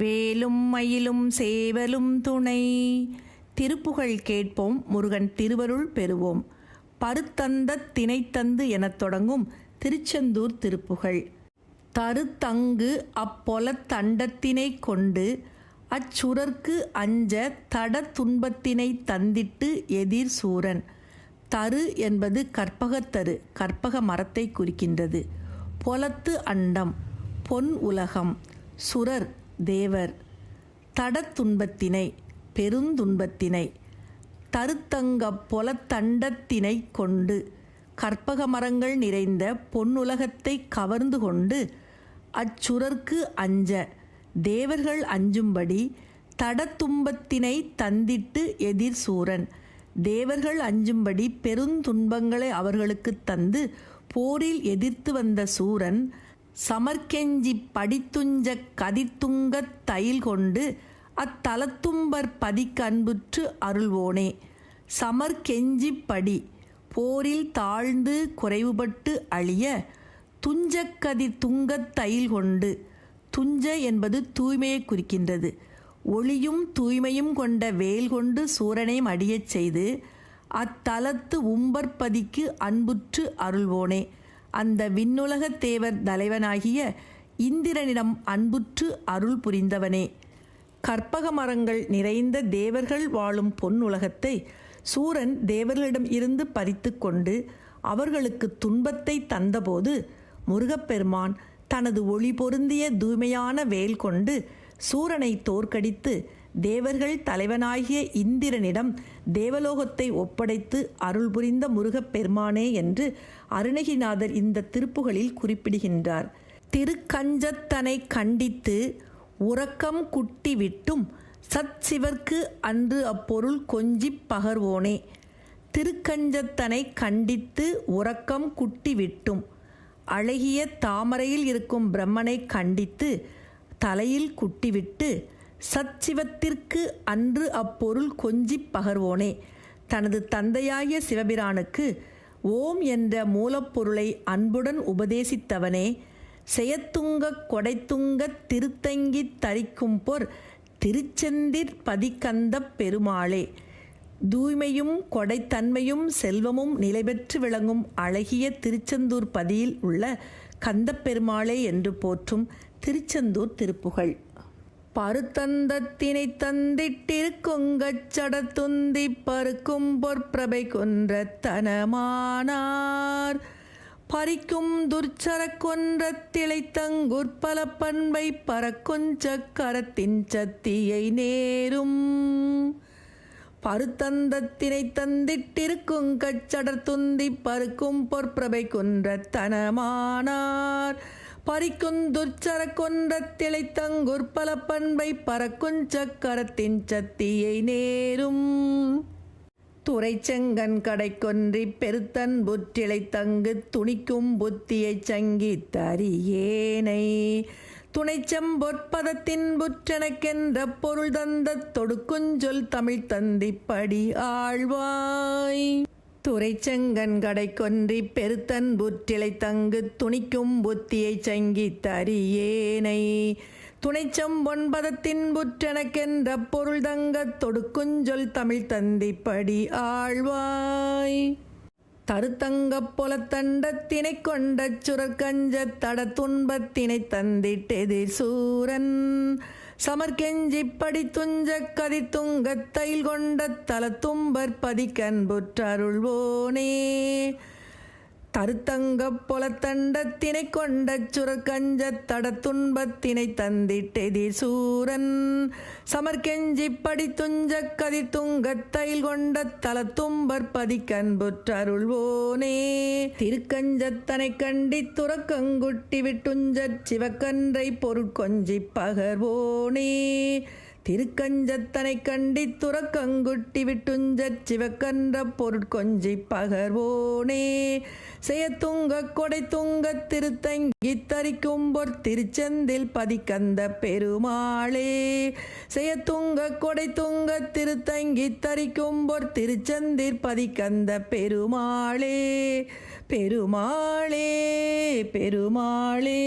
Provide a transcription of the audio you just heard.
வேலும் மயிலும் சேவலும் துணை. திருப்புகழ் கேட்போம் முருகன் திருவருள் பெறுவோம். பருத்தந்த திணைத்தந்து எனத் தொடங்கும் திருச்செந்தூர் திருப்புகழ். தருத்தங்கு அப்பொல தண்டத்தினை கொண்டு அச்சுரர்க்கு அஞ்ச தட துன்பத்தினை தந்திட்டு எதிர் சூரன். தரு என்பது கற்பகத்தரு கற்பக மரத்தை குறிக்கின்றது. பொலத்து அண்டம் பொன் உலகம். சுரர் தேவர் தடத்துன்பத்தினை பெருந்துன்பத்தினை தருத்தங்க பொலத்தண்டத்தினை கொண்டு கற்பக மரங்கள் நிறைந்த பொன்னுலகத்தை கவர்ந்து கொண்டு அச்சுரர்க்கு அஞ்ச தேவர்கள் அஞ்சும்படி தடத்துன்பத்தினை தந்திட்டு எதிர் சூரன் தேவர்கள் அஞ்சும்படி பெருந்துன்பங்களை அவர்களுக்கு தந்து போரில் எதிர்த்து வந்த சூரன் சமர்க்கெஞ்சி படித்துஞ்ச கதித்துங்கத் தைல் கொண்டு அத்தலத்தும்பர் பதிக்கு அன்புற்று அருள்வோனே. சமர்க்கெஞ்சி படி போரில் தாழ்ந்து குறைவுபட்டு அழிய துஞ்சக்கதி துங்கத் தைல் கொண்டு துஞ்ச என்பது தூய்மையை குறிக்கின்றது. ஒளியும் தூய்மையும் கொண்ட வேல் கொண்டு சூரனையும் அடியச் செய்து அத்தலத்து உம்பற்பதிக்கு அன்புற்று அருள்வோனே. அந்த விண்ணுலகத் தேவர் தலைவனாகிய இந்திரனிடம் அன்புற்று அருள் புரிந்தவனே. கற்பக மரங்கள் நிறைந்த தேவர்கள் வாழும் பொன்னுலகத்தை சூரன் தேவர்களிடம் இருந்து பறித்து கொண்டு அவர்களுக்கு துன்பத்தை தந்தபோது முருகப்பெருமான் தனது ஒளி பொருந்திய தூய்மையான வேல் கொண்டு சூரனை தோற்கடித்து தேவர்கள் தலைவனாகிய இந்திரனிடம் தேவலோகத்தை ஒப்படைத்து அருள் புரிந்த முருகப்பெருமானே என்று அருணகிநாதர் இந்த திருப்புகளில் குறிப்பிடுகின்றார். திருக்கஞ்சத்தனை கண்டித்து உறக்கம் குட்டி விட்டும் சத்சிவர்க்கு அன்று அப்பொருள் கொஞ்சிப் பகர்வோனே. திருக்கஞ்சத்தனை கண்டித்து உறக்கம் குட்டி விட்டும் அழகிய தாமரையில் இருக்கும் பிரம்மனை கண்டித்து தலையில் குட்டிவிட்டு சச்சிவத்திற்கு அன்று அப்பொருள் கொஞ்சிப் பகர்வோனே. தனது தந்தையாகிய சிவபிரானுக்கு ஓம் என்ற மூலப்பொருளை அன்புடன் உபதேசித்தவனே செயத்துங்க கொடைத்துங்க திருத்தங்கி தரிக்கும் பொர் திருச்செந்திற் பதிக்கந்தப் பெருமாளே. தூய்மையும் கொடைத்தன்மையும் செல்வமும் நிலைபெற்று விளங்கும் அழகிய திருச்செந்தூர் பதியில் உள்ள கந்தப்பெருமாளே என்று போற்றும் திருச்செந்தூர் திருப்புகழ். பருத்தந்தத்தினை தந்திட்டிருக்குங்கச் சடத்துந்தி பருக்கும் பொற்பிரபை கொன்ற தனமானார். பறிக்கும் துர்ச்சர கொன்ற திளைத்தங்குற்பல பண்பை பறக்குஞ்ச கரத்தின் சத்தியை நேரும். பருத்தந்தத்தினை தந்திட்டிருக்கும் கச்சடர் துந்தி பருக்கும் பொற்பிரபை கொன்ற தனமானார். பறிக்கும் கொன்ற திளைத்தங்குற்பல பண்பை பறக்குஞ் சக்கரத்தின் சத்தியை நேரும். துறைச்செங்கன் கடை கொன்றி பெருத்தன் புற்றிலை தங்கு துணிக்கும் புத்தியைச் சங்கி தரியேனை துணைச்சம்பொற்பதத்தின் புற்றனக்கென்ற பொருள் தந்த தொடுக்குஞ்சொல் தமிழ் தந்திப்படி ஆழ்வாய். துறைச்செங்கன் கடை கொன்றி பெருத்தன் புற்றிலை தங்கு துணிக்கும் புத்தியை சங்கி தரியேனை துணைச்சம்பொன்பதத்தின் புற்றெனக்கென்ற பொருள் தங்க தொடுக்குஞ்சொல் தமிழ் தந்திப்படி ஆழ்வாய். தருத்தங்கப் பொலத்தண்டத்தினை கொண்ட சுரக்கஞ்ச தட துன்பத்தினை தந்திட்டெதிர் சூரன். சமர்கெஞ்சி படி துஞ்ச கதி துங்கத் தைல் கொண்ட தும்பற் பதிக்கன்புற்றருள்வோனே. தருத்தங்கப் பொலத்தண்டத்தினை கொண்ட சுரக்கஞ்ச தட துன்பத்தினை தந்திட்டெதி சூரன். சமர்கெஞ்சி படி துஞ்ச கதி துங்கத்தைல் தைல் கொண்ட தும்பர் பதிக்கன்புற்றருள்வோனே திருக்கஞ்சத்தனை கண்டி துறக்கங்குட்டி விட்டுஞ்ச சிவக்கன்றை பொருட்கொஞ்சி பகர்வோனே. திருக்கஞ்சத்தனை கண்டி துறக்கங்குட்டி விட்டுஞ்சச் சிவக்கன்ற பொருட்கொஞ்சி பகர்வோனே. செயத்துங்க கொடை துங்க திருத்தங்கி தரிக்கும் பொற் திருச்செந்தில் பதிக்கந்த பெருமாளே. செயத்துங்க கொடை துங்க திருத்தங்கி தரிக்கும் திருச்செந்தில் பதிக்கந்த பெருமாளே. பெருமாளே பெருமாளே.